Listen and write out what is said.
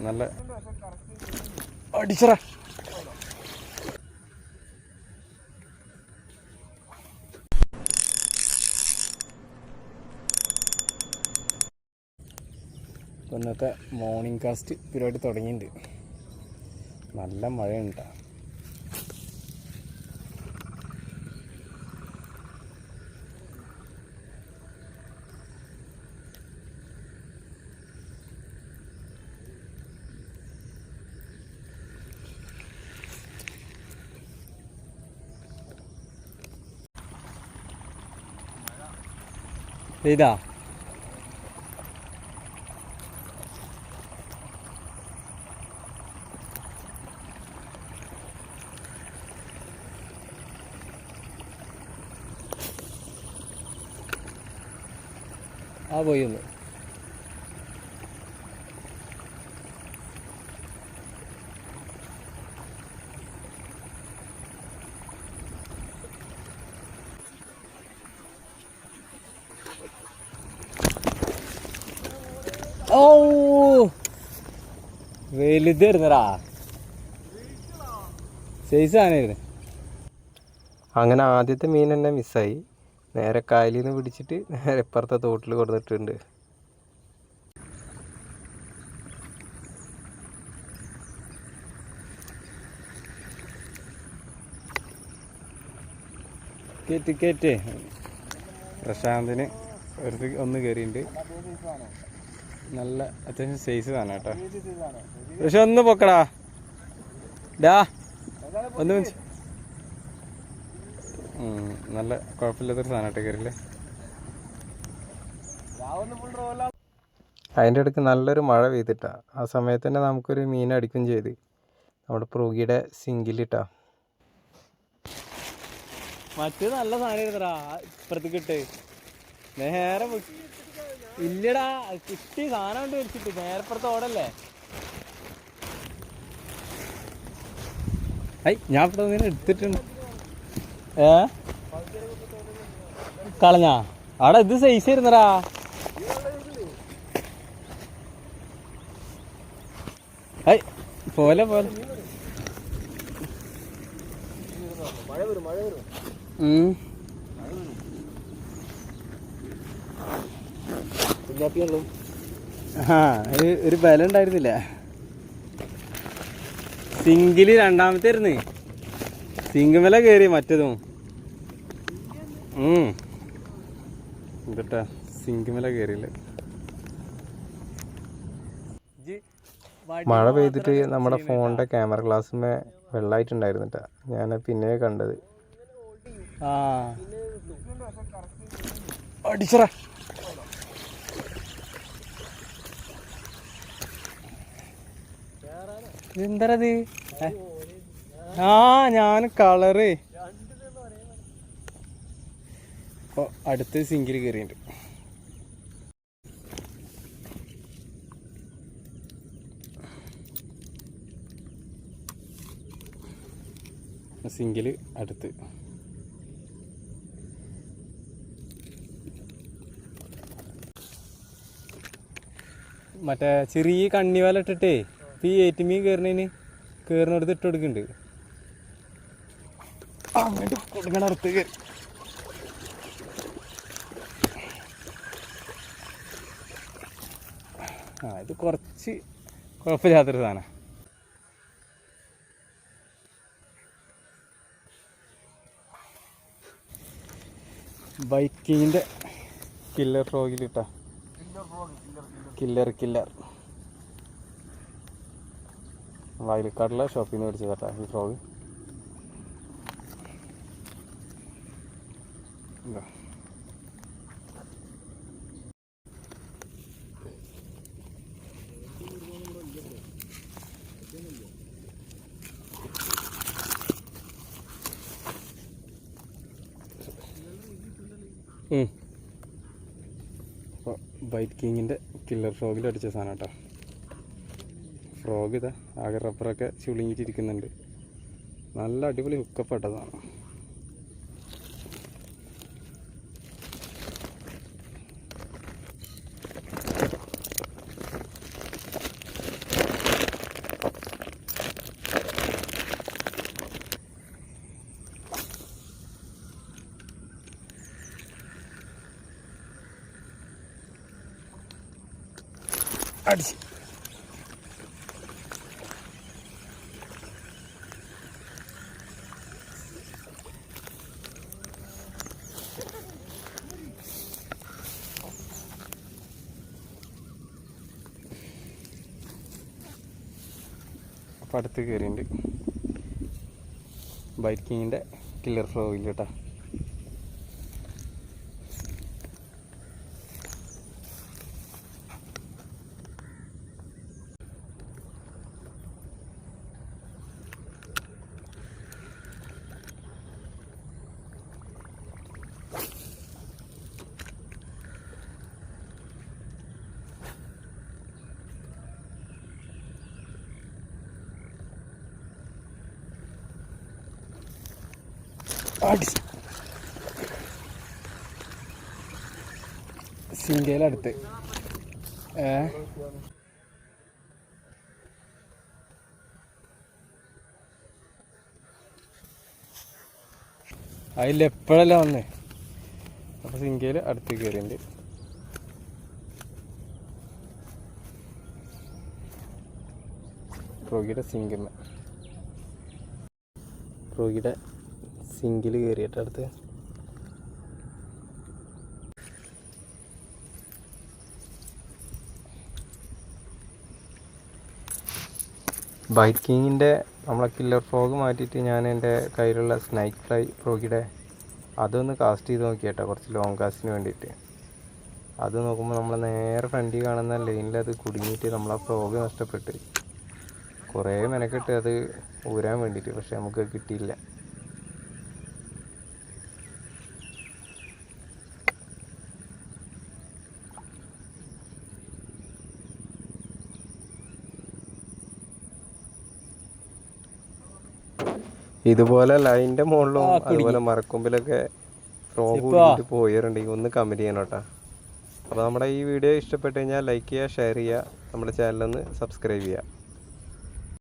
നല്ല അടിച്ചറ ഇന്നത്തെ morning cast പരിപാടി തുടങ്ങിയിട്ടുണ്ട് നല്ല മഴയുണ്ടാ ഇതാ ആ പോയി ഒന്ന് ഓ. വലുതായിരുന്നടാ. സൈസ് ആനായിരുന്നു അങ്ങനെ ആദ്യത്തെ മീൻ തന്നെ മിസ്സായി നേരെ കായലിൽ നിന്ന് പിടിച്ചിട്ട് നേരെ ഇപ്പുറത്തെ തോട്ടിൽ കൊടുത്തിട്ടുണ്ട് കേറ്റ് കേറ്റ്. പ്രശാന്തിന് ഒരു ഒന്ന് കയറിയിട്ടുണ്ട് നല്ല അത്യാവശ്യം സൈസ് തന്നെ കേട്ടോ. പക്ഷെ ഒന്ന് പൊക്കടാ. ഡാ ഒന്ന് മിനിറ്റ്. നല്ല കുഴപ്പമില്ലാത്തൊരു സാധനം കേട്ടോ കയറില്ലേ? അതിന്റെ ഇടയ്ക്ക് നല്ലൊരു മഴ പെയ്തിട്ടാ. ആ സമയത്ത് തന്നെ നമുക്കൊരു മീൻ അടിക്കും ചെയ്ത്. നമ്മുടെ പ്രൂഗിയുടെ സിങ്കിലിട്ടാ. മറ്റേ നല്ല സാധനം ഇപ്പുറത്തേക്ക് ഇട്ട്. നേരെ ഇല്ലടാ കിട്ടി സാധനം കൊണ്ട് വലിച്ചിട്ട് നേരപ്പുറത്ത് ഓടല്ലേ? ഐ ഞാൻ ഇവിടെ നിന്ന് എടുത്തിട്ടുണ്ട്. ഏ? കളഞ്ഞാ? അവിടെ ഇത് സൈസ് ആയിരുന്നടാ. ഐ പോലെ പോലെ. ഉം. ആ ഒരു ഒരു ബലം ഉണ്ടായിരുന്നില്ല. സിംഗിൽ രണ്ടാമത്തെ ആയിരുന്നു സിംഗിമല കയറി മറ്റതും. ഉം. സിംഗിമല കയറിയില്ല മഴ പെയ്തിട്ട് നമ്മുടെ ഫോണിന്റെ ക്യാമറ ഗ്ലാസ്സിന്മേ വെള്ളമായിട്ടുണ്ടായിരുന്നിട്ടാ ഞാൻ പിന്നെ കണ്ടത്. ആ. അടിച്ചറ എന്തരത് ആ ഞാൻ കളറ്. ഓ അടുത്ത സിങ്കിൽ കയറിയിട്ടുണ്ട് സിങ്കിൽ അടുത്ത്. മറ്റേ ചെറിയ കണ്ണി വല ഇട്ടിട്ടേ ഇപ്പൊ ഈ ഏറ്റുമീൻ കയറുന്നതിന് കയറുന്നിടത്ത് ഇട്ട് കൊടുക്കുന്നുണ്ട്. അങ്ങോട്ട് കൊടുക്കണ അടുത്ത് കയറി ആ ഇത് കുറച്ച് കുഴപ്പമില്ലാത്തൊരു സാധനം. ബൈക്കിന്റെ കില്ലർ ഫ്രോഗിലിട്ടാ കില്ലർ കില്ലർ വയലിക്കാട്ടിലെ ഷോപ്പിൽ നിന്ന് മേടിച്ചതാട്ടാ ഈ ഫ്രോഗ്. അപ്പോൾ ബൈറ്റ് കിങ്ങിന്റെ കില്ലർ ഫ്രോഗിൽ അടിച്ച സാധനം കേട്ടോ. ഫ്രോഗ് ഇതാ. ആകെ റബ്ബറൊക്കെ ചുളുങ്ങിയിട്ടിരിക്കുന്നുണ്ട്. നല്ല അടിപൊളി ഹുക്കപ്പെട്ടതാണ് അടിച്ച്. അപ്പം അടുത്ത് കയറിയിട്ടുണ്ട് ബൈക്കിങ്ങിന്റെ കില്ലർ ഫ്ലോയിൽ കേട്ടോ സിംഗയിലടുത്ത് ഏ? അതിൽ എപ്പോഴല്ല വന്നേ? അപ്പൊ സിംഗയിൽ അടുത്ത് കയറിയുണ്ട് റോഗിയുടെ സിംഗമ്മ റോഗിയുടെ സിങ്കിൽ കയറിയിട്ട് അടുത്ത്. ബൈക്കിങ്ങിന്റെ നമ്മളെ കില്ലർ ഫ്രോഗ് മാറ്റിയിട്ട് ഞാൻ എന്റെ കയ്യിലുള്ള സ്നൈക്ക് ഫ്ലൈ ഫ്രോഗിയുടെ അതൊന്ന് കാസ്റ്റ് ചെയ്ത് നോക്കിയേട്ടാ കുറച്ച് ലോങ് കാസ്റ്റിന് വേണ്ടിയിട്ട്. അത് നോക്കുമ്പോൾ നമ്മൾ നേരെ ഫ്രണ്ടിൽ കാണുന്ന ലൈനിൽ അത് കുടുങ്ങിയിട്ട് നമ്മളെ ഫ്രോഗ് നഷ്ടപ്പെട്ട്. കുറേ മെനക്കെട്ട് അത് ഊരാൻ വേണ്ടിയിട്ട് പക്ഷെ നമുക്ക് കിട്ടിയില്ല. ഇതുപോലെ ലൈനിന്റെ മുകളിലും അതുപോലെ മരക്കൊമ്പിലൊക്കെ ഫ്രോഗ് കൂടിയിട്ട് പോയിട്ടുണ്ടെങ്കിൽ ഒന്ന് കമന്റ് ചെയ്യണം കേട്ടോ. അപ്പോൾ നമ്മുടെ ഈ വീഡിയോ ഇഷ്ടപ്പെട്ട് കഴിഞ്ഞാൽ ലൈക്ക് ചെയ്യുക ഷെയർ ചെയ്യുക നമ്മുടെ ചാനലൊന്ന് സബ്സ്ക്രൈബ് ചെയ്യുക.